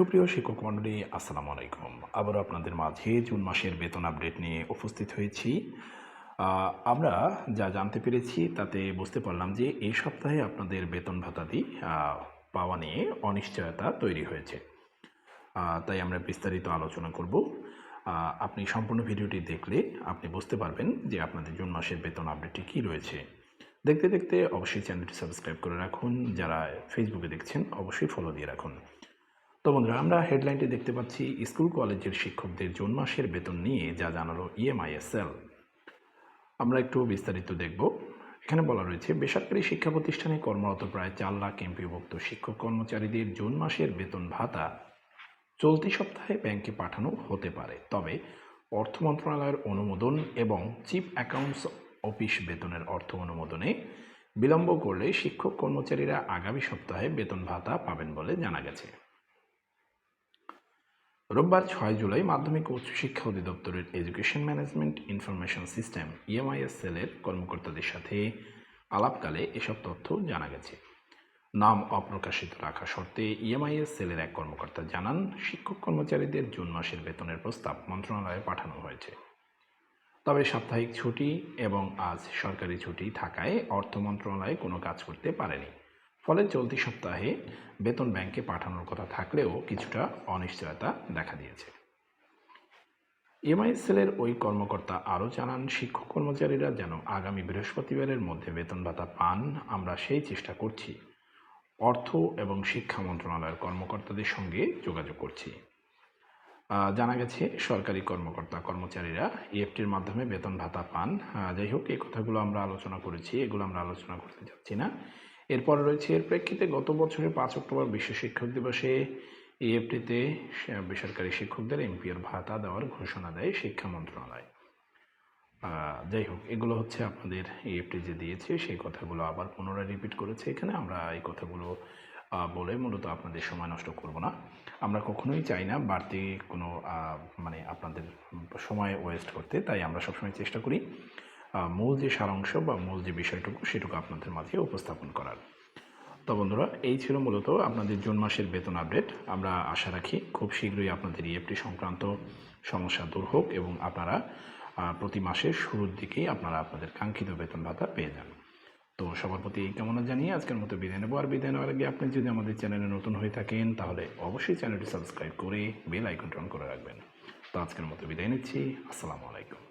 সুপ্রিয় শিক্ষক মণ্ডলী, আসসালামু আলাইকুম। আবারও আপনাদের মাঝে জুন মাসের বেতন আপডেট নিয়ে উপস্থিত হয়েছি। আমরা যা জানতে পেরেছি তাতে বুঝতে পারলাম যে এই সপ্তাহে আপনাদের বেতন ভাতাদি পাওয়া নিয়ে অনিশ্চয়তা তৈরি হয়েছে। তাই আমরা বিস্তারিত আলোচনা করব। আপনি সম্পূর্ণ ভিডিওটি দেখলে আপনি বুঝতে পারবেন যে আপনাদের জুন মাসের বেতন আপডেটটি কী রয়েছে। দেখতে দেখতে অবশ্যই চ্যানেলটি সাবস্ক্রাইব করে রাখুন। যারা ফেসবুকে দেখছেন, অবশ্যই ফলো দিয়ে রাখুন। তো বন্ধুরা, আমরা হেডলাইনটি দেখতে পাচ্ছি, স্কুল কলেজের শিক্ষকদের জুন মাসের বেতন নিয়ে যা জানালো E ইএমআইএসএল আমরা একটু বিস্তারিত দেখব। এখানে বলা রয়েছে, বেসরকারি শিক্ষা প্রতিষ্ঠানে কর্মরত প্রায় চার লাখ এমপিভুক্ত শিক্ষক কর্মচারীদের জুন মাসের বেতন ভাতা চলতি সপ্তাহে ব্যাংকে পাঠানো হতে পারে। তবে অর্থ মন্ত্রণালয়ের অনুমোদন এবং চিফ অ্যাকাউন্টস অফিস বেতনের অর্থ অনুমোদনে বিলম্ব করলে শিক্ষক কর্মচারীরা আগামী সপ্তাহে বেতন ভাতা পাবেন বলে জানা গেছে। রোববার ছয় জুলাই মাধ্যমিক ও উচ্চশিক্ষা অধিদপ্তরের education management information system EMISL এর কর্মকর্তাদের সাথে আলাপকালে এসব তথ্য জানা গেছে। নাম অপ্রকাশিত রাখা শর্তে ইএমআইএসএল এর এক কর্মকর্তা জানান, শিক্ষক কর্মচারীদের জুন মাসের বেতনের প্রস্তাব মন্ত্রণালয়ে পাঠানো হয়েছে। তবে সাপ্তাহিক ছুটি এবং আজ সরকারি ছুটি থাকায় অর্থ মন্ত্রণালয় কোনো কাজ করতে পারেনি। ফলে চলতি সপ্তাহে বেতন ব্যাংকে পাঠানোর কথা থাকলেও কিছুটা অনিশ্চয়তা দেখা দিয়েছে। এমআইএসএলের ওই কর্মকর্তা আরও জানান, শিক্ষক কর্মচারীরা যেন আগামী বৃহস্পতিবারের মধ্যে বেতন ভাতা পান, আমরা সেই চেষ্টা করছি। অর্থ এবং শিক্ষা মন্ত্রণালয়ের কর্মকর্তাদের সঙ্গে যোগাযোগ করছি। জানা গেছে, সরকারি কর্মকর্তা কর্মচারীরা ইএফটির মাধ্যমে বেতন ভাতা পান। যাই হোক, এই কথাগুলো আমরা আলোচনা করেছি, এগুলো আমরা আলোচনা করতে যাচ্ছি না। এরপর রয়েছে, এর প্রেক্ষিতে গত বছরের পাঁচ অক্টোবর বিশ্ব শিক্ষক দিবসে ইএফটিতে বেসরকারি শিক্ষকদের এমপিএর ভাতা দেওয়ার ঘোষণা দেয় শিক্ষা মন্ত্রণালয়। যাই হোক, এগুলো হচ্ছে আপনাদের ইএফটি যে দিয়েছে, সেই কথাগুলো আবার পুনরায় রিপিট করেছে এখানে। আমরা এই কথাগুলো বলে মূলত আপনাদের সময় নষ্ট করব না। আমরা কখনোই চাই না বাড়তি কোনো মানে আপনাদের সময় ওয়েস্ট করতে, তাই আমরা সবসময় চেষ্টা করি মূল যে সারাংশ বা মূল যে বিষয়টুকু সেটুকু আপনাদের মাঝে উপস্থাপন করার। তো বন্ধুরা, এই ছিল মূলত আপনাদের জুন মাসের বেতন আপডেট। আমরা আশা রাখি খুব শীঘ্রই আপনাদের ইএফটি সংক্রান্ত সমস্যা দূর হোক এবং আপনারা প্রতি মাসের শুরুর দিকেই আপনারা আপনাদের কাঙ্ক্ষিত বেতন ভাতা পেয়ে যান। তো সবার প্রতি এই কামনা জানিয়ে আজকের মতো বিদায় নেব। আর বিদায় নেওয়ার আগে আপনি যদি আমাদের চ্যানেলে নতুন হয়ে থাকেন, তাহলে অবশ্যই চ্যানেলটি সাবস্ক্রাইব করে বেল আইকনটি অন করে রাখবেন। তো আজকের মতো বিদায় নিচ্ছি। আসসালামু আলাইকুম।